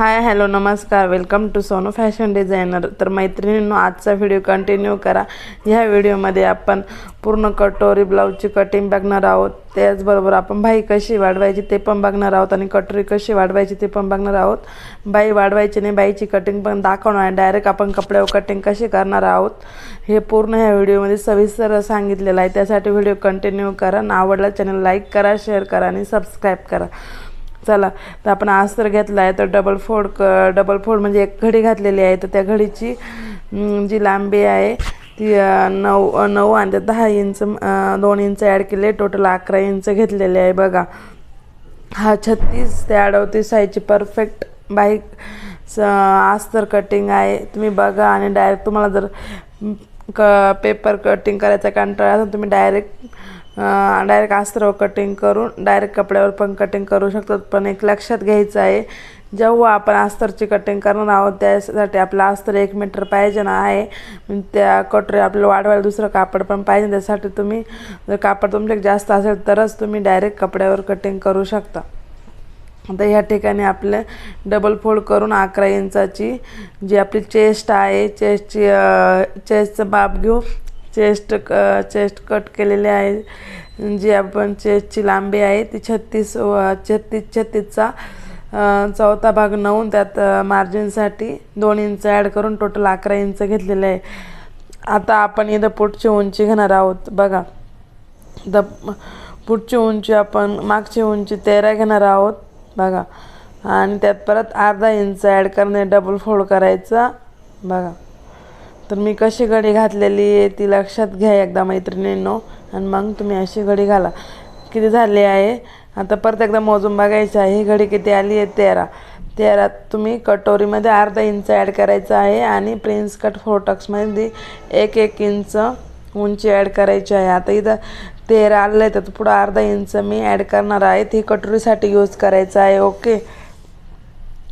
हाय hello नमस्कार. Welcome to Sonu fashion designer तर मैत्रिणींनो आजचा व्हिडिओ कंटिन्यू करा. ह्या व्हिडिओमध्ये आपण पूर्ण कटोरी ब्लाऊजची कटिंग बघणार आहोत. त्याचबरोबर आपण बाई कशी वाढवायची ते पण बघणार आहोत आणि कटोरी कशी वाढवायची ते पण बघणार आहोत. बाई वाढवायची नाही बाईची कटिंग पण दाखवणार आहे डायरेक्ट आपण कपड्यावर कटिंग कशी करणार आहोत हे पूर्ण ह्या व्हिडिओमध्ये सविस्तर सांगितलेलं आहे. त्यासाठी व्हिडिओ कंटिन्यू करा. आणि आवडला चॅनल लाईक करा शेअर करा आणि सबस्क्राईब करा. चला तर आपण आस्तर घेतला आहे तर डबल फोड क डबल फोड म्हणजे एक घडी घातलेली आहे तर त्या घडीची जी लांबी आहे ती नऊ नऊ आणि त्या दहा इंच दोन इंच ॲड केले टोटल अकरा इंच घेतलेले आहे बघा. हा छत्तीस ते अडतीस साईजची परफेक्ट बाईक स अस्तर कटिंग आहे. तुम्ही बघा आणि डायरेक्ट तुम्हाला जर क पेपर कटिंग करायचा कंटाळा असेल तुम्ही डायरेक्ट डायरेक्ट अस्त्रावर कटिंग करून डायरेक्ट कपड्यावर पण कटिंग करू शकतात पण एक लक्षात घ्यायचं आहे जेव्हा आपण अस्तरची कटिंग करणार आहोत त्यासाठी आपलं अस्तर एक मीटर पाहिजे ना आहे. त्या कटोरी आपल्याला वाढवायला दुसरं कापड पण पाहिजे. त्यासाठी तुम्ही जर कापड तुमच्याकडे जास्त असेल तरच तुम्ही डायरेक्ट कपड्यावर कटिंग करू शकता. आता ह्या ठिकाणी आपले डबल फोल्ड करून अकरा इंचाची जी आपली चेस्ट आहे चेस्टची चेस्टचं माप घेऊ. चेस्ट क चेस्ट कट केलेले आहे. जी आपण चेस्टची लांबी आहे ती छत्तीस छत्तीस छत्तीसचा चौथा भाग नऊन त्यात मार्जिनसाठी दोन इंच ॲड करून टोटल अकरा इंच घेतलेले आहे. आता आपण इथं पुढची उंची घेणार आहोत. बघा. द पुढची उंची आपण मागची उंची तेरा घेणार आहोत. बघा. आणि त्यात परत अर्धा इंच ॲड करणे डबल फोल्ड करायचा. बघा. तर मी कशी घडी घातलेली आहे ती लक्षात घ्या एकदा मैत्रिणींनो. आणि मग तुम्ही अशी घडी घाला. किती झाली आहे? आता परत एकदा मोजून बघायचं आहे. ही घडी किती आली आहे? तेरा. तेरा तुम्ही कटोरीमध्ये अर्धा इंच ॲड करायचं आहे आणि प्रिन्स कट फोटक्समध्ये एक एक इंच उंची ॲड करायची आहे. आता इथं तेरा आलं आहे तर पुढं अर्धा इंच मी ॲड करणार आहे. ती कटोरीसाठी यूज करायचं आहे. ओके.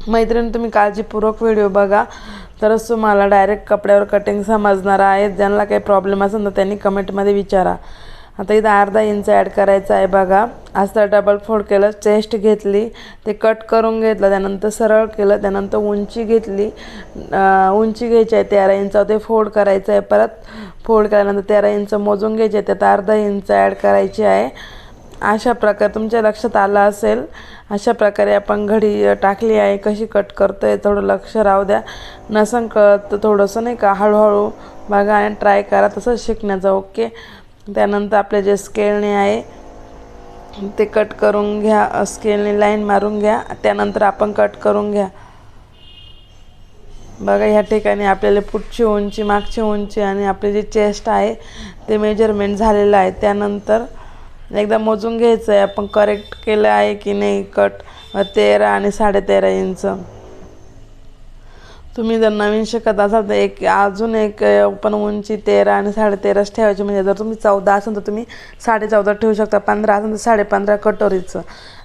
मैत्रिणी तुम्ही काळजीपूर्वक व्हिडिओ बघा. तरच तुम्हाला डायरेक्ट कपड्यावर कटिंग समजणार आहे. ज्यांना काही प्रॉब्लेम असेल तर त्यांनी कमेंटमध्ये विचारा. आता इथं अर्धा इंच ॲड करायचा आहे बघा. असं डबल फोल्ड केलं चेस्ट घेतली ते कट करून घेतलं त्यानंतर सरळ केलं त्यानंतर उंची घेतली. उंची घ्यायची आहे तेरा इंचावर ते फोल्ड करायचं आहे. परत फोल्ड केल्यानंतर तेरा इंच मोजून घ्यायचे त्यात अर्धा इंच ॲड करायची आहे. अशा प्रकारे तुमच्या लक्षात आलं असेल अशा प्रकारे आपण घडी टाकली आहे कशी कट करतो आहे थोडं लक्ष राहू द्या. नसन कळत तर थोडंसं नाही का हळूहळू बघा आणि ट्राय करा तसंच शिकण्याचा ओके त्यानंतर आपले जे स्केलने आहे ते कट करून घ्या स्केलने लाईन मारून घ्या त्यानंतर आपण कट करून घ्या. बघा ह्या ठिकाणी आपल्याला पुढची उंची मागची उंची आणि आपली जी चेस्ट आहे ते मेजरमेंट झालेलं आहे. त्यानंतर एकदा मोजून घ्यायचं आहे आपण करेक्ट केलं आहे की नाही? कट तेरा आणि साडेतेरा इंच तुम्ही जर नवीन शिकत असाल तर एक अजून एक पण उंची तेरा आणि साडेतेराच ठेवायची. म्हणजे जर तुम्ही चौदा असेल तर तुम्ही साडे चौदा ठेवू शकता. पंधरा असेल तर साडेपंधरा कटोरीचं.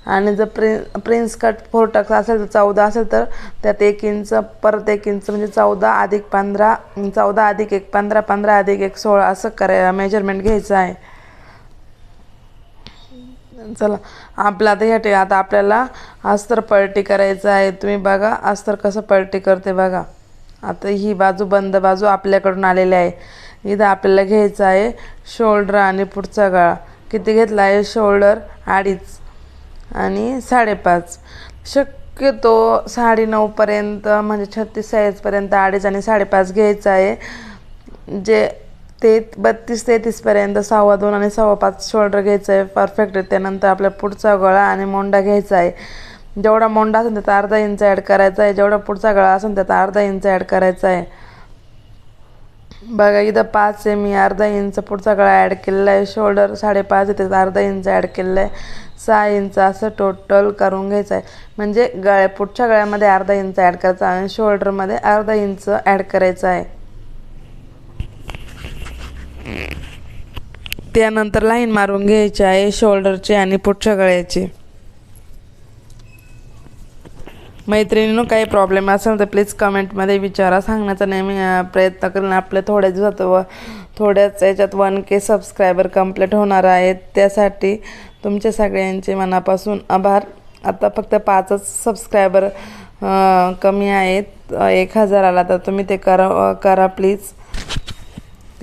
आणि जर prince prince cut four tucks असेल तर चौदा असेल तर त्यात एक इंच परत एक इंच म्हणजे चौदा अधिक पंधरा चौदा अधिक एक पंधरा पंधरा अधिक एक सोळा असं करायला मेजरमेंट घ्यायचं आहे. चला आपलं आता या ठे आता आपल्याला अस्तर पलटी करायचं आहे. तुम्ही बघा अस्तर कसं पलटी करते बघा. आता ही बाजू बंद बाजू आपल्याकडून आलेली आहे. इथं आपल्याला घ्यायचं आहे शोल्डर आणि पुढचा गळा. किती घेतला आहे? शोल्डर अडीच आणि साडेपाच. शक्यतो साडे नऊपर्यंत म्हणजे छत्तीस साईजपर्यंत अडीच आणि साडेपाच घ्यायचं आहे. जे ते बत्तीस तेहतीसपर्यंत सव्वा दोन आणि सव्वा पाच शोल्डर घ्यायचं आहे. परफेक्ट त्यानंतर आपल्या पुढचा गळा आणि मोंडा घ्यायचा आहे जेवढा मोंडा असेल त्याचा अर्धा इंच ॲड करायचा आहे जेवढा पुढचा गळा असेल त्यात अर्धा इंच ॲड करायचा आहे बघा इथं पाच आहे मी अर्धा इंच पुढचा गळा ॲड केलेला आहे शोल्डर साडेपाच आहे त्याचा अर्धा इंच ॲड केलेला आहे सहा इंच असं टोटल करून घ्यायचं आहे म्हणजे गळ्या पुढच्या गळ्यामध्ये अर्धा इंच ॲड करायचा आहे आणि शोल्डरमध्ये अर्धा इंच ॲड करायचं आहे त्यानंतर लाईन मारून घ्यायची आहे शोल्डरची आणि पुढच्या गळ्याची. मैत्रिणीनं काही प्रॉब्लेम असेल तर प्लीज कमेंटमध्ये विचारा. सांगण्याचा नेहमी प्रयत्न करेन. आपले थोड्या दिवसात व थोड्याच याच्यात वन के सबस्क्रायबर कंप्लीट होणार आहेत. त्यासाठी तुमच्या सगळ्यांचे मनापासून आभार. आता फक्त पाचच सबस्क्रायबर कमी आहेत. एक हजार आला तर तुम्ही ते करा करा प्लीज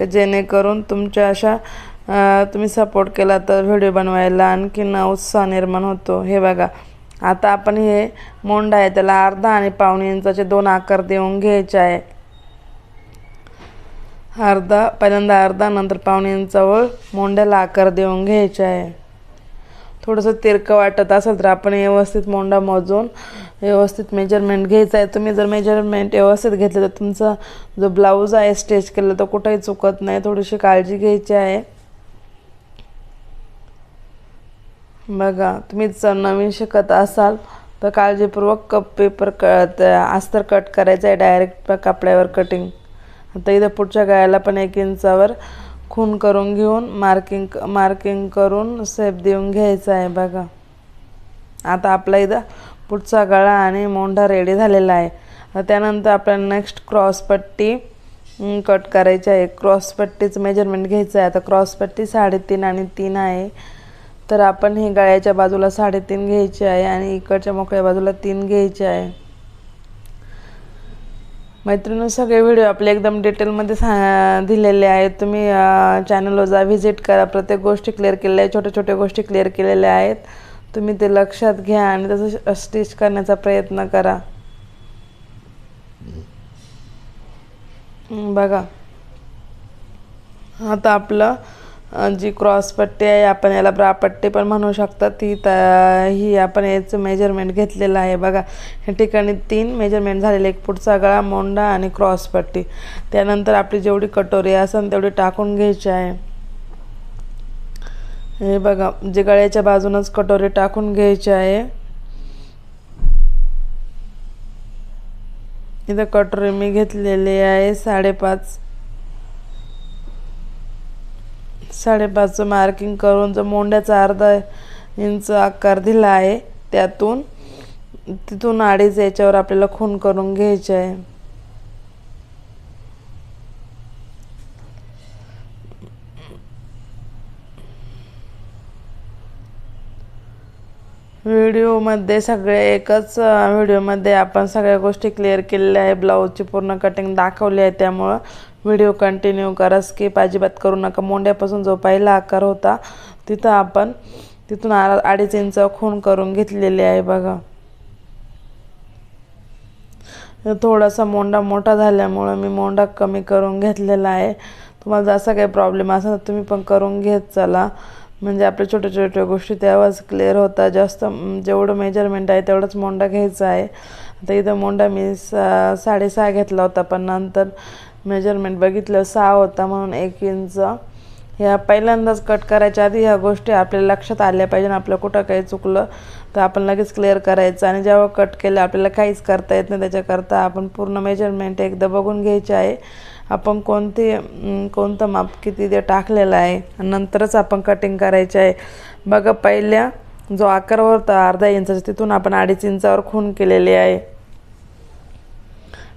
का जेणेकरून तुमच्या अशा तुम्ही सपोर्ट केला तर व्हिडिओ बनवायला आणखीन उत्साह निर्माण होतो. हे बघा आता आपण हे मोंड आहे त्याला अर्धा आणि पावणे इंचाचे दोन आकार देऊन घ्यायचे आहे. अर्धा पहिल्यांदा अर्धा नंतर पावणे इंचावर मोंड्याला आकार देऊन घ्यायचे आहे. थोडंसं तिरकं वाटत असेल तर आपण व्यवस्थित मोंडा मोजून व्यवस्थित मेजरमेंट घ्यायचं आहे. तुम्ही जर मेजरमेंट व्यवस्थित घेतलं तर तुमचा जो ब्लाऊज आहे स्टेच केलं तर कुठंही चुकत नाही. थोडीशी काळजी घ्यायची आहे. बघा तुम्ही जर नवीन शिकत असाल तर काळजीपूर्वक कप पेपर क अस्तर कट करायचं आहे. डायरेक्ट कपड्यावर कटिंग आता इथं पुढच्या गाळ्याला पण एक इंचावर खून करून घेऊन मार्किंग मार्किंग करून सेप देऊन घ्यायचं आहे बघा. आता आपला इथं पुढचा गळा आणि मोंढा रेडी झालेला आहे. त्यानंतर आपल्याला नेक्स्ट क्रॉसपट्टी कट करायची आहे. क्रॉसपट्टीचं मेजरमेंट घ्यायचं आहे. आता क्रॉसपट्टी साडेतीन आणि तीन आहे. तर आपण हे गळ्याच्या बाजूला साडेतीन घ्यायची आहे आणि इकडच्या मोकळ्या बाजूला तीन घ्यायची आहे. मैत्रिणी सगळे व्हिडिओ आपले एकदम डिटेलमध्ये सा दिलेले आहेत. तुम्ही चॅनलवर जा व्हिजिट करा. प्रत्येक गोष्टी क्लिअर केलेल्या आहे छोट्या छोट्या गोष्टी क्लिअर केलेल्या आहेत. तुम्ही ते लक्षात घ्या आणि तसं स्टिच करण्याचा प्रयत्न करा. बघा. आता आपलं जी जी क्रॉसपट्टी आहे आपण याला ब्रापट्टी पण म्हणू शकता. ती त ही आपण याचं मेजरमेंट घेतलेलं आहे बघा. या ठिकाणी तीन मेजरमेंट झालेले एक पुढचा गळा मोंडा आणि क्रॉसपट्टी त्यानंतर आपली जेवढी कटोरी असेल तेवढी टाकून घ्यायची आहे. हे बघा जे गळ्याच्या बाजूनच कटोरी टाकून घ्यायची आहे. इथं कटोरी मी घेतलेली आहे साडेपाच. साडेपाचचं मार्किंग करून जो मोंड्याचा अर्धा इंच आकार दिला आहे त्यातून तिथून अडीच याच्यावर आपल्याला खून करून घ्यायचे आहे. व्हिडिओमध्ये सगळे एकच व्हिडिओमध्ये आपण सगळ्या गोष्टी क्लिअर केलेल्या आहे. ब्लाऊजची पूर्ण कटिंग दाखवली आहे त्यामुळं व्हिडिओ कंटिन्यू करा स्किप अजिबात करू नका. मोंड्यापासून जो पहिला आकार होता तिथं आपण तिथून आ- अडीच इंच खूण करून घेतलेली आहे बघा. थोडासा मोंडा मोठा झाल्यामुळं मी मोंडा कमी करून घेतलेला आहे. तुम्हाला जसा काही प्रॉब्लेम असेल तर तुम्ही पण करून घेत चला. म्हणजे आपल्या छोट्या छोट्या गोष्टी तेव्हाच क्लिअर होतात जास्त जेवढं मेजरमेंट आहे तेवढंच मोंडा घ्यायचा आहे. आता इथं मोंडा मी सा साडेसहा घेतला होता पण नंतर मेजरमेंट बघितलं सहा होता म्हणून एक इंच ह्या पहिल्यांदाच कट करायच्या आधी ह्या गोष्टी आपल्याला लक्षात आल्या पाहिजे आणि आपलं कुठं काही चुकलं तर आपण लगेच क्लिअर करायचं. आणि जेव्हा कट केलं आपल्याला काहीच करता येत नाही त्याच्याकरता आपण पूर्ण मेजरमेंट एकदा बघून घ्यायचे आहे. आपण कोणते कोणतं माप किती ते टाकलेलं आहे? नंतरच आपण कटिंग करायचे आहे. बघा पहिल्या जो आकार होता अर्धा इंचाचा तिथून आपण अडीच इंचावर खून केलेली आहे.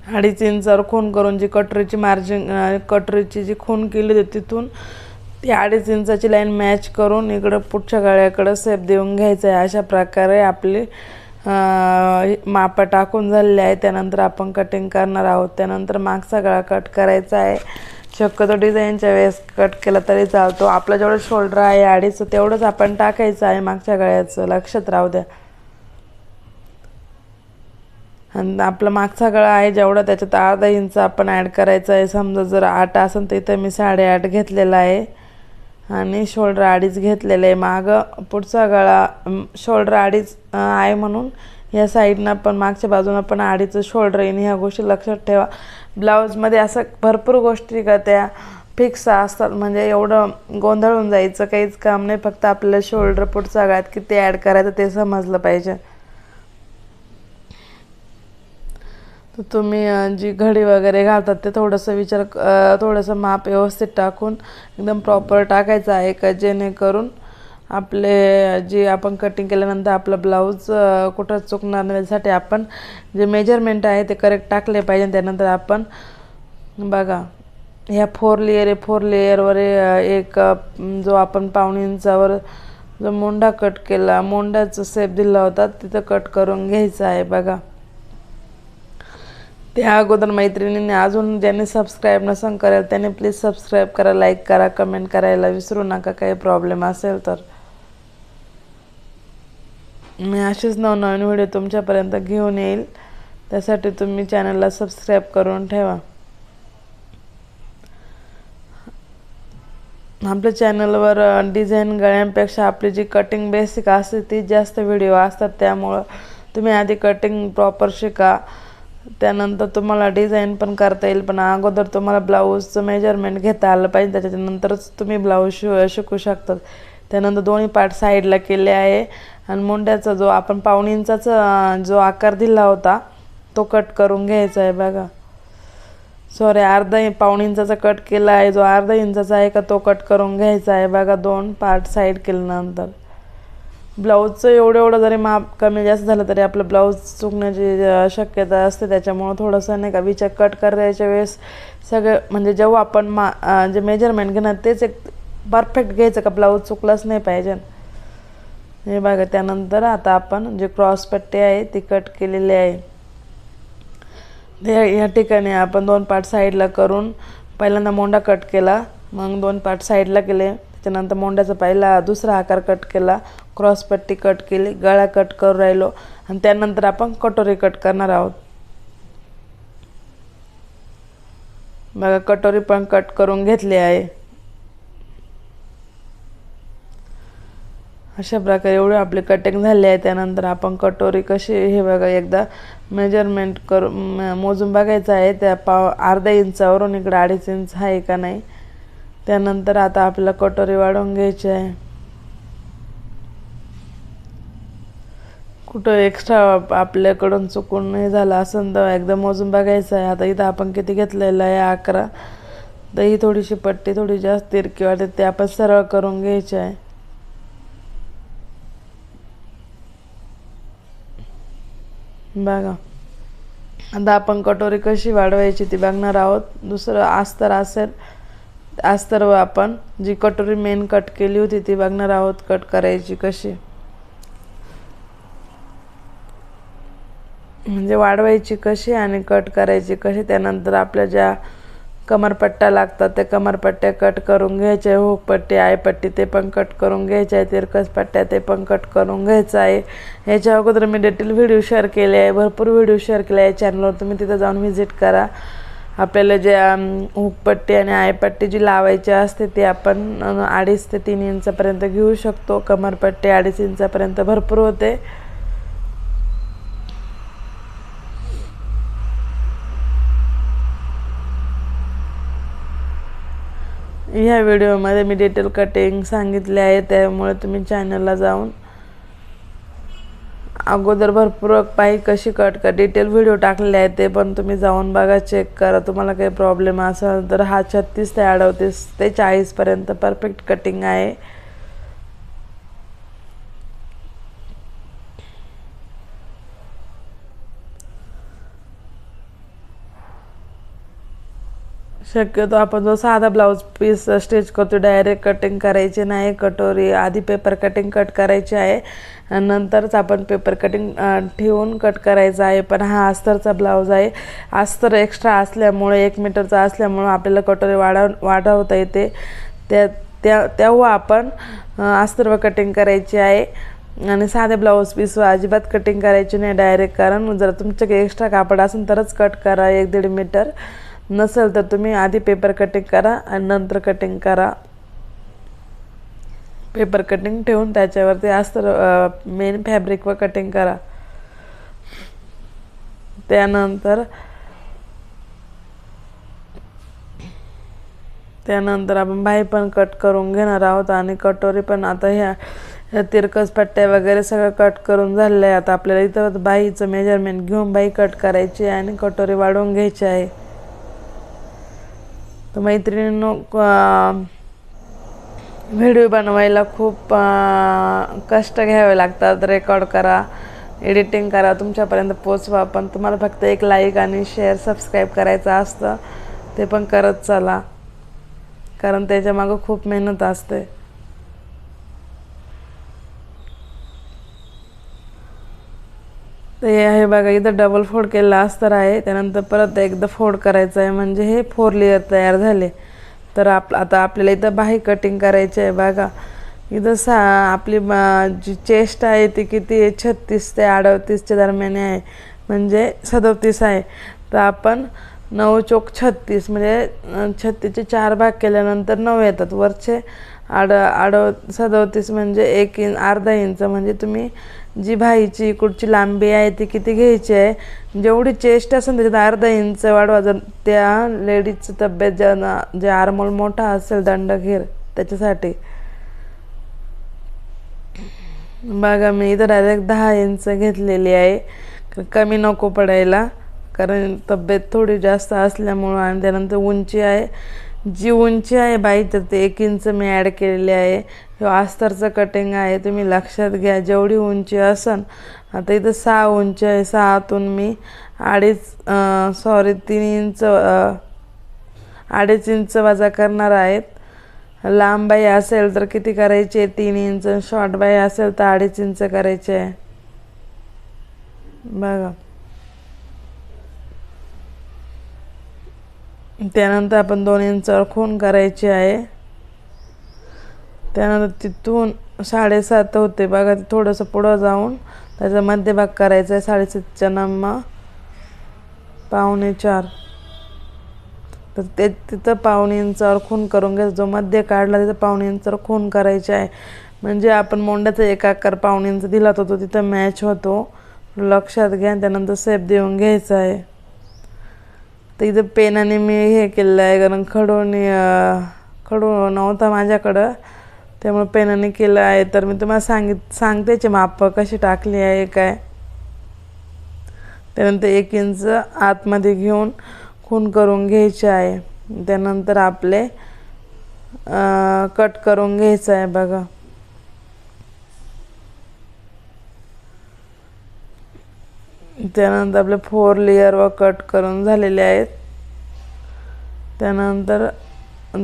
अडीच इंचावर खून करून जी कटरीची मार्जिन कटरीची जी खून केली होती तिथून ती अडीच इंचाची लाईन मॅच करून इकडं पुढच्या गळ्याकडं सेप देऊन घ्यायचं आहे. अशा प्रकारे आपली मापं टाकून झालेली आहे. त्यानंतर आपण कटिंग करणार आहोत. त्यानंतर मागचा गळा कट करायचा आहे. शक्यतो डिझाईनच्या वेळेस कट केला तरी चालतो. आपलं जेवढं शोल्डर आहे अडीचं तेवढंच आपण टाकायचं आहे मागच्या गळ्याचं. लक्षात राहू द्या. आणि आपला मागचा गळा आहे जेवढा त्याच्यात अर्धा इंच आपण ॲड करायचा आहे. समजा जर आठ असेल तर इथं मी साडेआठ घेतलेला आहे. आणि शोल्डर अडीच घेतलेलं आहे. मागं पुढचा गळा शोल्डर अडीच आहे म्हणून या साईडनं पण मागच्या बाजूनं पण अडीचं शोल्डर येईन ह्या गोष्टी लक्षात ठेवा. ब्लाऊजमध्ये असं भरपूर गोष्टी का त्या फिक्स असतात. म्हणजे एवढं गोंधळून जायचं काहीच काम नाही. फक्त आपल्याला शोल्डर पुढचा गळ्यात किती ॲड करायचं ते समजलं पाहिजे. तर तुम्ही जी घडी वगैरे घालतात ते थोडंसं विचार थोडंसं माप व्यवस्थित टाकून एकदम प्रॉपर टाकायचं आहे का? जेणेकरून आपले जे आपण कटिंग केल्यानंतर आपलं ब्लाऊज कुठं चुकणार नाही त्यासाठी आपण जे मेजरमेंट आहे ते करेक्ट टाकले पाहिजे. त्यानंतर आपण बघा ह्या फोर लेअर आहे फोर लेअरवर एक जो आपण पावणे इंचावर जो मोंडा कट केला मोंड्याचा सेप दिला होता तिथं कट करून घ्यायचा आहे बघा. त्या अगोदर मैत्रिणींनी अजून ज्यांनी सबस्क्राईब नसन करेल त्यांनी प्लीज सबस्क्राईब करा लाईक करा कमेंट करायला विसरू नका काही प्रॉब्लेम असेल तर. मी असेच नवनवीन व्हिडिओ तुमच्यापर्यंत घेऊन येईल. त्यासाठी तुम्ही चॅनलला सबस्क्राईब करून ठेवा. आपल्या चॅनलवर डिझाईन गळ्यांपेक्षा आपली जी कटिंग बेसिक असते ती जास्त व्हिडिओ असतात. त्यामुळं तुम्ही आधी कटिंग प्रॉपर शिका. त्यानंतर तुम्हाला डिझाईन पण करता येईल पण अगोदर तुम्हाला ब्लाऊजचं मेजरमेंट घेता आलं पाहिजे त्याच्यानंतरच तुम्ही ब्लाऊज शिव शिकू शकतात. त्यानंतर दोन्ही पार्ट साईडला केले आहे. आणि मुंड्याचा जो आपण पाहुणींचाच जो आकार दिला होता तो कट करून घ्यायचा आहे बघा. सॉरी अर्धा इ- पाऊण इंचाचा कट केला आहे जो अर्धा इंचाचा आहे का तो कट करून घ्यायचा आहे बघा दोन पार्ट साईड केल्यानंतर. ब्लाऊजचं एवढं एवढं जरी माप कमी जास्त झालं तरी आपलं ब्लाऊज चुकण्याची शक्यता असते. त्याच्यामुळं थोडंसं नाही का विचार कट करायच्या वेळेस सगळं म्हणजे जेव्हा आपण मा जे मेजरमेंट घेणार तेच एक परफेक्ट घ्यायचं का ब्लाऊज चुकलाच नाही पाहिजे. हे बघा त्यानंतर आता आपण जे क्रॉस पट्टी आहे ती कट केलेली आहे. ते या ठिकाणी आपण दोन पार्ट साईडला करून पहिल्यांदा मोंडा कट केला. मग दोन पार्ट साईडला केले. त्याच्यानंतर मोंड्याचा पहिला दुसरा आकार कट केला क्रॉस पट्टी कट केली गळा कट करून राहिलो आणि त्यानंतर आपण कटोरी कट करणार आहोत. बघा कटोरी पण कट करून घेतली आहे. अशा प्रकारे एवढी आपली कटिंग झाली आहे. त्यानंतर आपण कटोरी कशी हे बघा एकदा मेजरमेंट करून मोजून बघायचं आहे. त्या पाव अर्धा इंचावरून इकडं अडीच इंच आहे का नाही. त्यानंतर आता आपल्याला कटोरी वाढवून घ्यायची आहे. कुठं एक्स्ट्रा आपल्याकडून चुकून हे झालं असं तर एकदम मोजून बघायचं आहे. आता इथं आपण किती घेतलेलं आहे? अकरा. तर ही थोडीशी पट्टी थोडी जास्त तिरकी वाटते ते आपण सरळ करून घ्यायची आहे. बघा. आता आपण कटोरी कशी वाढवायची ती बघणार आहोत. दुसरं आस्तर असेल. आज तर आपण जी कटोरी मेन कट केली होती ती बघणार आहोत कट करायची कशी. म्हणजे वाढवायची कशी आणि कट करायची कशी त्यानंतर आपल्या ज्या कमरपट्ट्या लागतात त्या कमरपट्ट्या कट करून घ्यायच्या हुक पट्टी आयपट्टी ते पण कट करून घ्यायचे आहे तिरकस पट्ट्या ते पण कट करून घ्यायचं आहे. ह्याच्या अगोदर मी डिटेल व्हिडिओ शेअर केले आहे. भरपूर व्हिडिओ शेअर केले आहे. चॅनलवर तुम्ही तिथं जाऊन व्हिजिट करा. आपल्याला जे हुकपट्टी आणि आयपट्टी जी लावायची असते ती आपण अडीच ते तीन इंचापर्यंत घेऊ शकतो. कमरपट्टी अडीच इंचापर्यंत भरपूर होते. ह्या व्हिडिओमध्ये मी डिटेल कटिंग सांगितले आहे त्यामुळे तुम्ही चॅनलला जाऊन अगोदर भरपूर पाई कशी कट कर डिटेल व्हिडिओ टाकलेले आहेत ते पण तुम्ही जाऊन बघा चेक करा. तुम्हाला काही प्रॉब्लेम असेल तर हा छत्तीस ते अडतीस ते चाळीसपर्यंत परफेक्ट कटिंग आहे. शक्यतो आपण जो साधा ब्लाऊज पीस स्टिच करतो डायरेक्ट कटिंग करायची नाही कटोरी आधी पेपर कटिंग कट करायची आहे. नंतरच आपण पेपर कटिंग ठेवून कट करायचं आहे. पण हा अस्तरचा ब्लाऊज आहे. अस्तर एक्स्ट्रा असल्यामुळे एक मीटरचा असल्यामुळं आपल्याला कटोरी वाढव वाढवता येते. त्या त्या तेव्हा आपण अस्तरवर कटिंग करायची आहे. आणि साधे ब्लाऊज पीस अजिबात कटिंग करायची नाही डायरेक्ट कारण जर तुमच्याकडे एक्स्ट्रा कापड असेल तरच कट करा एक दीड मीटर. नसेल तर तुम्ही आधी पेपर कटिंग करा आणि नंतर कटिंग करा. पेपर कटिंग ठेवून त्याच्यावरती अस्तर मेन फॅब्रिकवर कटिंग करा. त्यानंतर त्यानंतर आपण बाही पण कट करून घेणार आहोत आणि कटोरी पण आता ह्या ह्या तिरकस पट्ट्या वगैरे सगळं कट करून झालेलं आहे आता आपल्याला इथं बाईचं मेजरमेंट घेऊन बाई कट करायची आहे आणि कटोरी वाढवून घ्यायची आहे. तर मैत्रिणींनो व्हिडिओ बनवायला खूप कष्ट घ्यावे लागतात. रेकॉर्ड करा एडिटिंग करा तुमच्यापर्यंत पोचवा पण तुम्हाला फक्त एक लाईक आणि शेअर सबस्क्राईब करायचं असतं ते पण करत चला. कारण त्याच्यामागं खूप मेहनत असते. तर हे आहे बघा इथं डबल फोड केलेला अस्तर आहे. त्यानंतर परत एकदा फोड करायचं आहे. म्हणजे हे फोर लेअर तयार झाले. तर आप आता आपल्याला इथं बाही कटिंग करायची आहे बघा. इथं सा आपली जी चेस्ट आहे ती किती आहे? छत्तीस ते अडतीसच्या दरम्यान आहे. म्हणजे सदोतीस आहे. तर आपण नऊ चोक छत्तीस म्हणजे छत्तीसचे चार भाग केल्यानंतर नऊ येतात. वरचे आड आडव सदोतीस म्हणजे एक इंच अर्धा इंच. म्हणजे तुम्ही जी भाईची कुठची लांबी आहे ती किती घ्यायची आहे जेवढी चेस्ट असेल त्याच्यात अर्धा इंच वाढवा. जर त्या लेडीजची तब्येत ज्यांना जे आरमोल मोठा असेल दंडघेर त्याच्यासाठी. बघा मी इथं डायरेक्ट दहा इंच घेतलेली आहे. कमी नको पडायला कारण तब्येत थोडी जास्त असल्यामुळं आणि त्यानंतर उंची आहे. जी उंची आहे बाई तर ते एक इंच मी ॲड केलेली आहे. हे अस्तरचं कटिंग आहे तुम्ही लक्षात घ्या जेवढी उंची असन आता इथं सहा उंची आहे सहातून मी अडीच सॉरी तीन इंच अडीच इंच वजा करणार आहेत. लांब बाई असेल तर किती करायची? आहे तीन इंच. शॉर्ट बाई असेल तर अडीच इंच करायचे. आहे बघा. त्यानंतर आपण दोन इंचावर खून करायची आहे. त्यानंतर तिथून साडेसात होते बघा ते थोडंसं पुढं जाऊन त्याचा मध्यभाग करायचा आहे साडेसातच्या नम्मा पावणे चार. तर ते तिथं पावणे इंचावर खून करून घ्यायचं जो मध्य काढला तिथं पावणे इंचावर खून करायची आहे. म्हणजे आपण मोंड्याचा एक आकार पावणे इंच दिला होतो तो तिथं मॅच होतो. लक्षात घ्या त्यानंतर सेप देऊन घ्यायचा आहे. तर इथं पेनाने मी हे केलेलं आहे कारण खडूने खडू नव्हता माझ्याकडं. त्यामुळे पेनाने केलं आहे. तर मी तुम्हाला सांगित सांगतेचे माप कशी टाकली आहे काय. त्यानंतर एक इंच आतमध्ये घेऊन खून करून घ्यायचे आहे. त्यानंतर आपले कट करून घ्यायचं आहे बघा. त्यानंतर आपले फोर लेअरवर कट करून झालेले आहेत. त्यानंतर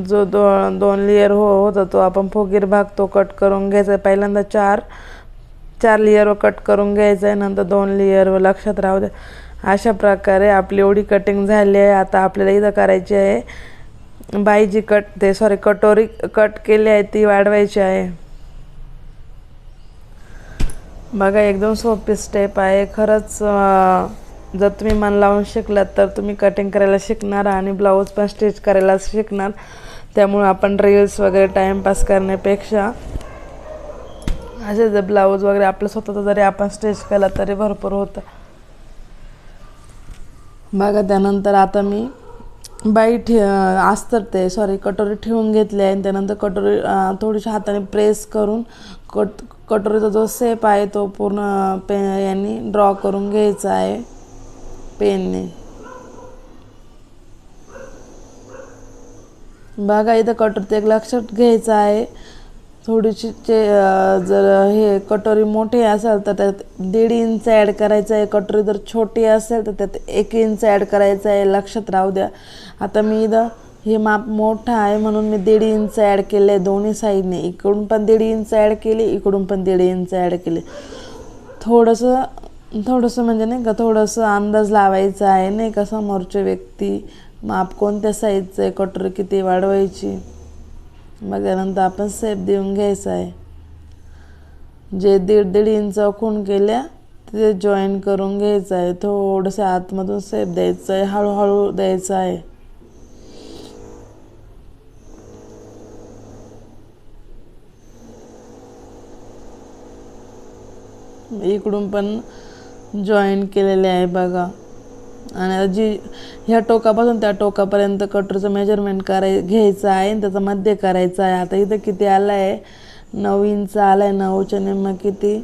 जो दो दोन लेअर हो होता तो आपण फोगीर भाग तो कट करून घ्यायचा आहे. पहिल्यांदा चार चार लेअरवर कट करून घ्यायचं आहे. नंतर दोन लेअरवर लक्षात राहू द्या. अशा प्रकारे आपली एवढी कटिंग झाली आहे. आता आपल्याला इथं करायची आहे. बाई जी कट ते सॉरी कटोरी कट केली आहे ती वाढवायची आहे. बघा एकदम सोपी स्टेप आहे. खरंच जर तुम्ही मन लावून शिकलात तर तुम्ही कटिंग करायला शिकणार आणि ब्लाऊज पण स्टिच करायला शिकणार. त्यामुळं आपण रील्स वगैरे टाईमपास करण्यापेक्षा असे जर ब्लाऊज वगैरे आपलं स्वतःचं जरी आपण स्टिच केला तरी भरपूर होतं. बघा त्यानंतर आता मी बाई ठे अस्तर ते सॉरी कटोरी ठेवून घेतली आहे. आणि त्यानंतर कटोरी थोडीशी हाताने प्रेस करून कट कटोरीचा जो सेप आहे तो पूर्ण पे यांनी ड्रॉ करून घ्यायचा आहे. पेनने बघा इथं कटोरीत एक लक्षात घ्यायचं आहे. थोडीशी चे जर हे कटोरी मोठी असेल तर त्यात दीड इंच ॲड करायचं आहे. कटोरी जर छोटी असेल तर त्यात एक इंच ॲड करायचं आहे. लक्षात राहू द्या. आता मी इथं हे माप मोठं आहे म्हणून मी दीड इंच ॲड केले आहे दोन्ही साईडने. इकडून पण दीड इंच ॲड केली इकडून पण दीड इंच ॲड केले. थोडंसं थोडंसं म्हणजे नाही का थोडंसं अंदाज लावायचा आहे नाही का समोरच्या व्यक्ती. माप कोणत्या साईजचं आहे कटोरी किती वाढवायची. मग त्यानंतर आपण सेप देऊन घ्यायचं आहे. जे दीड दीड इंच खूण केल्या ते जॉईन करून घ्यायचं आहे. थोडंसं आतमधून सेप द्यायचं आहे हळूहळू द्यायचं आहे. इकडून पण जॉईन केलेले आहे बघा. आणि आता जी ह्या टोकापासून त्या टोकापर्यंत कटरचं मेजरमेंट कराय घ्यायचं आहे आणि त्याचं मध्य करायचं आहे. आता इथं किती आलं आहे नऊ इंच आलं आहे नऊच्या नेमकं किती?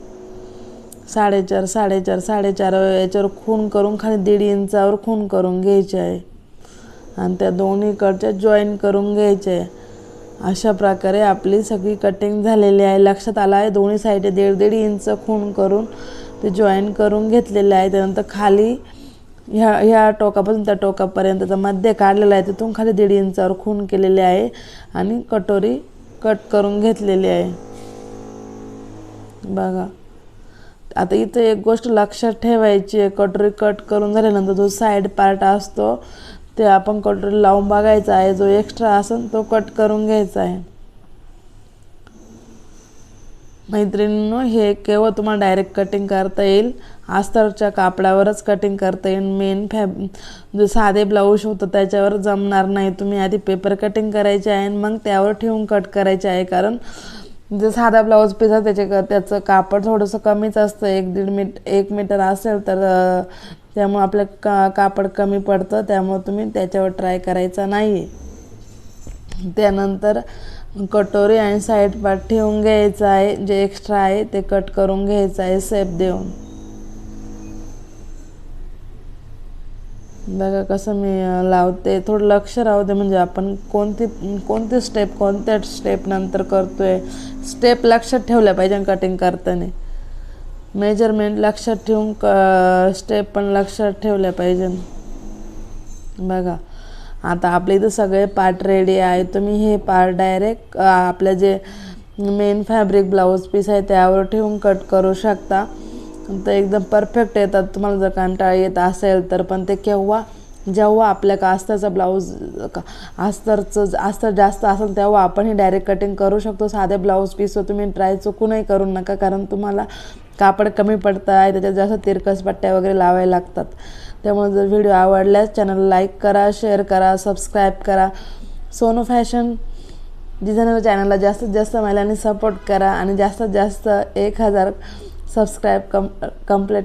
साडेचार साडेचार साडेचार. याच्यावर खून करून खाली दीड इंचावर खून करून घ्यायचे आहे. आणि त्या दोन्हीकडच्या जॉईन करून घ्यायचे आहे. अशा प्रकारे आपली सगळी कटिंग झालेली आहे. लक्षात आलं आहे दोन्ही साईडे दीड दीड इंच खूण करून ते जॉईन करून घेतलेले आहे. त्यानंतर खाली ह्या ह्या टोकापासून त्या टोकापर्यंतचा मध्य काढलेला आहे. तिथून खाली दीड इंचावर खून केलेले आहे आणि कटोरी कट करून घेतलेली आहे. बघा. आता इथं एक गोष्ट लक्षात ठेवायची आहे. कटोरी कट करून झाल्यानंतर जो साईड पार्ट असतो ते आपण कटोरी लावून बघायचा आहे. जो एक्स्ट्रा असेल तो कट करून घ्यायचा आहे. मैत्रिणींनो हे केवळ तुम्हाला डायरेक्ट कटिंग करता येईल. आस्तरच्या कापडावरच कटिंग करता येईल. मेन फॅब जे साधे ब्लाऊज होतं त्याच्यावर जमणार नाही. तुम्ही आधी पेपर कटिंग करायचे आहे आणि मग त्यावर ठेवून कट करायचे आहे. कारण जे साधा ब्लाऊज पीस आहे त्याचे क- त्याचं कापड थोडंसं कमीच असतं. एक दीड मीट एक मीटर असेल तर त्यामुळं आपलं का कापड कमी पडतं त्यामुळं तुम्ही त्याच्यावर ट्राय करायचा नाही त्यानंतर कटोरी आणि साईड पार्ट ठेवून घ्यायचं आहे जे एक्स्ट्रा आहे ते कट करून घ्यायचं आहे सेप देऊन. बघा कसं मी लावते. थोडं लक्ष राहू दे म्हणजे आपण कोणती कोणती स्टेप कोणत्या स्टेप नंतर करतोय. स्टेप लक्षात ठेवल्या पाहिजे कटिंग करताना. मेजरमेंट लक्षात ठेवून क स्टेप पण लक्षात ठेवल्या पाहिजे बघा आता आपल्या इथं सगळे पार्ट रेडी आहे. तुम्ही हे पार्ट डायरेक्ट आपलं जे मेन फॅब्रिक ब्लाऊज पीस आहे त्यावर ठेवून कट करू शकता. तर एकदम परफेक्ट येतात. तुम्हाला जर कंटाळा येत असेल तर पण ते केव्हा जेव्हा आपल्या का अस्तरचा ब्लाऊज का अस्तरचं अस्तर जास्त असेल तेव्हा आपण हे डायरेक्ट कटिंग करू शकतो. साधे ब्लाऊज पीस तुम्ही ट्राय चुकूनही करू नका कारण तुम्हाला कापड कमी पडतं आहे त्याच्यात जास्त तिरकस पट्ट्या वगैरे लावायला लागतात. त्यामुळे जर व्हिडिओ आवडल्यास चॅनल लाईक करा शेअर करा सबस्क्राईब करा. सोनू फॅशन डिझायनर चॅनलला जास्तीत जास्त महिलांनी सपोर्ट करा आणि जास्तीत जास्त एक हजार सबस्क्राईब कम कंप्लीट